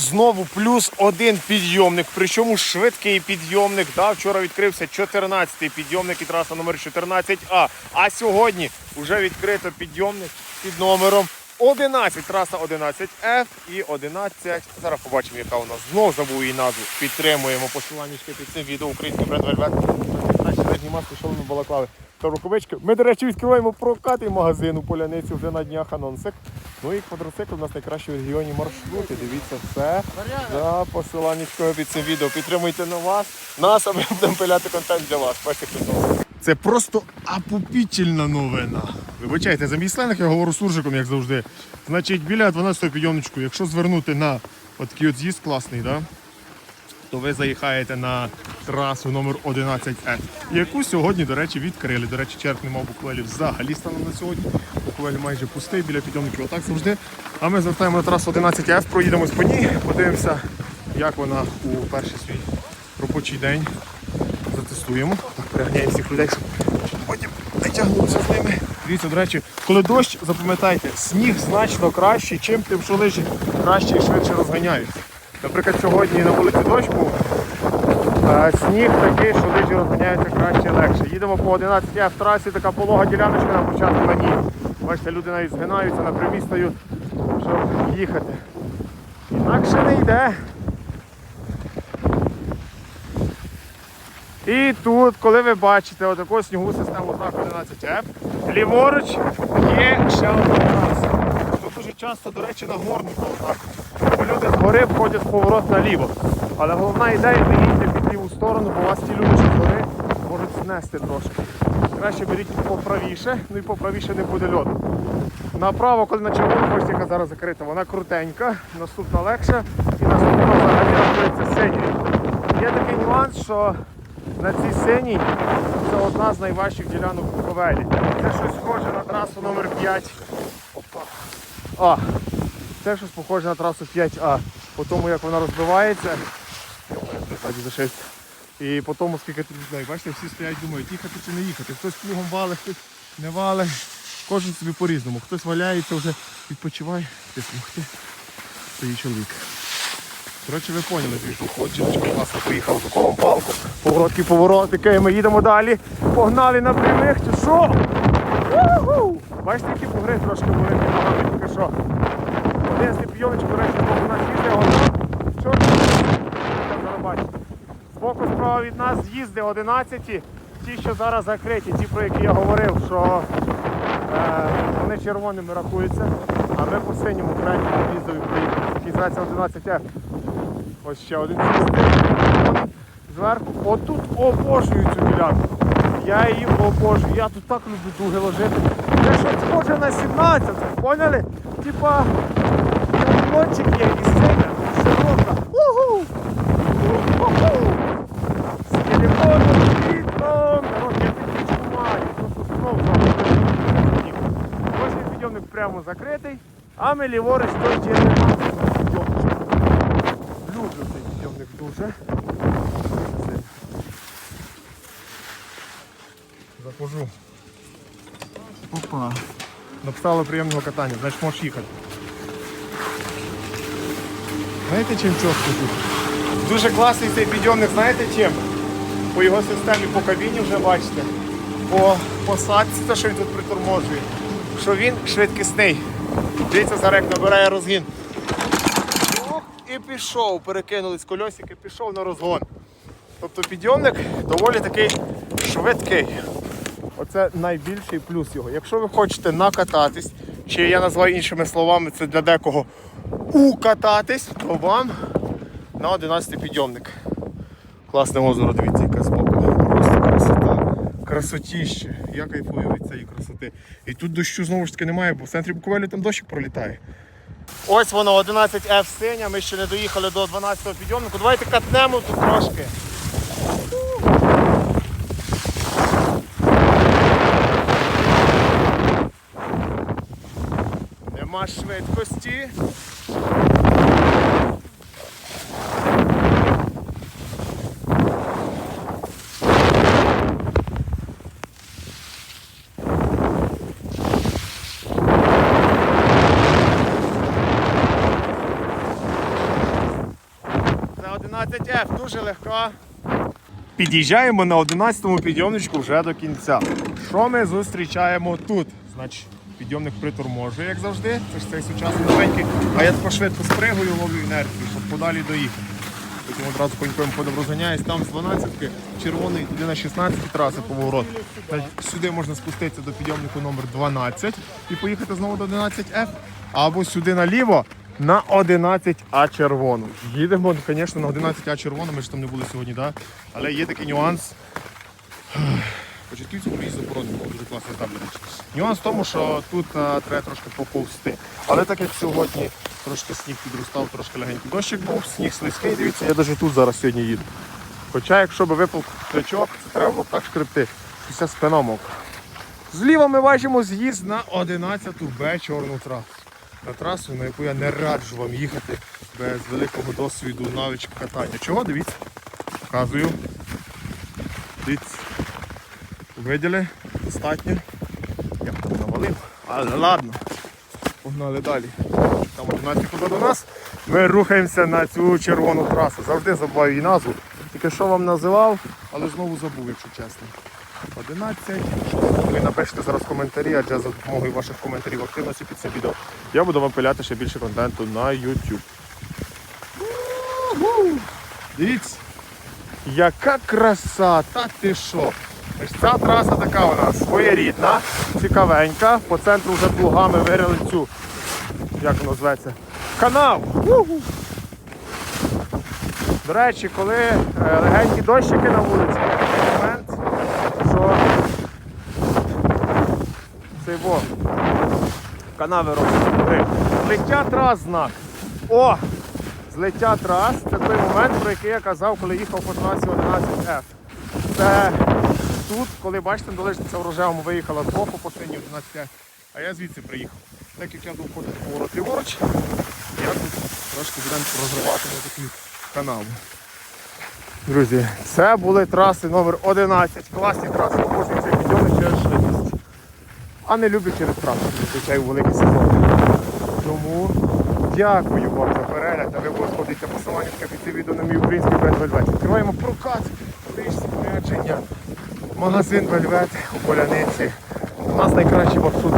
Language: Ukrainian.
знову плюс один підйомник, причому швидкий підйомник. Да, вчора відкрився 14-й підйомник і траса номер 14А. А сьогодні вже відкрито підйомник під номером 11. Траса 11F і 11. Зараз побачимо, яка у нас знов забув її назву. Підтримуємо посилання під цим відео український бренд Вельвет. Наші летні маски, що вони балаклави та рукавички. Ми, до речі, відкриваємо прокат магазин у Поляниці вже на днях анонсик. Ну і квадроцикл у нас найкращі в регіоні маршрути. Дивіться все. За посиланнячкою під цим відео. Підтримуйте на вас. Нас, а ми будемо пиляти контент для вас. Бачите, Це просто апопітільна новина. Вибачайте, за мій сленг я говорю суржиком, як завжди. Значить, біля 12-го підйомничку, якщо звернути на от такий от з'їзд класний, да? То ви заїхаєте на трасу номер 11N, яку сьогодні, до речі, відкрили. До речі, черг нема буквелів взагалі станом на сьогодні. Буквель майже пустий біля підйомників, отак завжди. А ми звертаємо на трасу 11F, проїдемось по ній, подивимося, як вона у перший свій робочий день. Затестуємо. Так, переганяємо всіх людей, щоб потім не тягнутися з ними. Дивіться, до речі, коли дощ, запам'ятайте, сніг значно кращий, чим тим, що лижі краще і швидше розганяються. Наприклад, сьогодні на вулиці дощ був, а сніг такий, що лижі розганяються краще і легше. Їдемо по 11 в трасі, така полога діляночка на початку на ній. Бачите, люди навіть згинаються на стають, щоб їхати. Інакше не йде. І тут, коли ви бачите отаку снігову систему знак 11F, ліворуч є ще одна траса. Тут дуже часто, до речі, на горнику Бо входять в поворот наліво. Але головна ідея не їдьте під ліву сторону, бо вас ті люди, що згори можуть знести трошки. Краще беріть поправіше, ну і поправіше не буде льоду. Направо, коли на червону, бачите, яка зараз закрита, вона крутенька, наступна легша і наступна взагалі рахується синьою. Є такий нюанс, що на цій синій це одна з найважчих ділянок Буковелі. Це щось схоже на трасу номер 5. Опа. А, це щось похоже на трасу 5А. По тому як вона розбивається. І по тому, скільки тут людей. Бачите, всі стоять, думають, їхати чи не їхати. Хтось плугом валить, хтось не валить. Кожен собі по-різному. Хтось валяється вже, відпочиває, хтось могти. Стоїть чоловік. Коротше, ви поняли, от жіночка класно поїхала в такому палку. Поворотки, поворотики, ми їдемо далі. Погнали на прямих, чи що? Бачите, які бугри трошки були поки що. Один з підйомничок, до речі, збоку нас їздить, одна. Що там зараз справа від нас з'їзди 11, ті, що зараз закриті, ті, про які я говорив, що е, вони червоними рахуються, а ми по синьому крайньому в'їздові приїхали. Який зветься 11F. Ось ще один. Зверху. Отут обожнюю цю ділянку. Я її обожнюю. Я тут так люблю дуги ложити. Щось схоже на 17, поняли? Типа уклончик є і синя, широка. Уху! З телефоном, світлом. Народ, я підпічку маю. Просто знов завжди. Ось підйомник прямо закритий, а ми ліворуч той через підйомчик. Люблю цей підйомник дуже. Заходжу. Опа. Написало приємного катання, значить можеш їхати. Знаєте чим чітко тут? Дуже класний цей підйомник, знаєте чим? По його системі, по кабіні вже бачите. По посадці, те, що він тут приторможує. Що він швидкісний. Дивіться, зараз як набирає розгін. І пішов, перекинулись кольосики, пішов на розгон. Тобто підйомник доволі такий швидкий. Оце найбільший плюс його. Якщо ви хочете накататись, чи я називаю іншими словами, це для декого укататись, то вам на 11 підйомник. Класне озеро, дивіться, яке збоку. Просто красота. Красотіще. Я кайфую від цієї красоти. І тут дощу знову ж таки немає, бо в центрі Буковелі там дощик пролітає. Ось воно 11F синя, ми ще не доїхали до 12-го підйомнику. Давайте катнемо тут трошки. Нема швидкості. 11F, дуже легка. Під'їжджаємо на 11-му підйомничку вже до кінця. Що ми зустрічаємо тут? Значить, підйомник приторможує, як завжди. Це ж цей сучасний новенький. А я тако швидко спригую, ловлю інерцію, щоб подалі доїхати. Потім одразу коньком ходом розганяюсь, там з 12-ки, червоний туди на 16 траси поворот. Сюди можна спуститися до підйомнику номер 12 і поїхати знову до 11F. Або сюди наліво на 11А червону. Їдемо, звісно, на 11А червону, ми ж там не були сьогодні, да? але є такий нюанс. Початківці проїзд заборонено, дуже класний там. Нюанс в тому, що тут а, треба трошки поповзти. Але так як сьогодні трошки сніг підростав, трошки легенький дощик був, сніг слизький, дивіться, я навіть тут зараз сьогодні їду. Хоча, якщо би випав крючок, це треба було так шкребти. Вся спина мокра. Зліва ми бачимо з'їзд на 11 Б чорну трасу. На трасу, на яку я не раджу вам їхати без великого досвіду навичок катання. Чого? Дивіться. Показую. Дивіться. Виділи? Достатньо. Я навалив. Але ладно. Погнали далі. Там 11 куди до нас. Ми рухаємося на цю червону трасу. Завжди забуваю її назву. Тільки що вам називав, але знову забув, якщо чесно. 11. Ви напишете зараз коментарі, адже за допомогою ваших коментарів активності під цим відео я буду вам пиляти ще більше контенту на YouTube. Дивіться, яка краса, та ти що? Ось Ця траса така у нас своєрідна, цікавенька. По центру вже плугами вирили цю, як воно зветься, канал. До речі, коли е, легенькі дощики на вулиці, є такий момент, що во канави роблять. Злиття трас знак. О! Злиття трас це той момент, про який я казав, коли їхав по трасі 11F. Це тут, коли бачите, долежниця в рожевому виїхала з боку по синій 11F, а я звідси приїхав. Так як я був ходити поворот ліворуч, я тут трошки будемо розривати на такі канали. Друзі, це були траси номер 11. Класні траси, кожен цей підйомник через швидкість. А не люблю через трасу, зазвичай у великий сезон. Тому дякую вам за перегляд. А ви обов'язково посилання в кінці відео на мій український бренд Вельвет. Відкриваємо прокат, спорядження, магазин Вельвет у Поляниці. У нас найкращий маршрут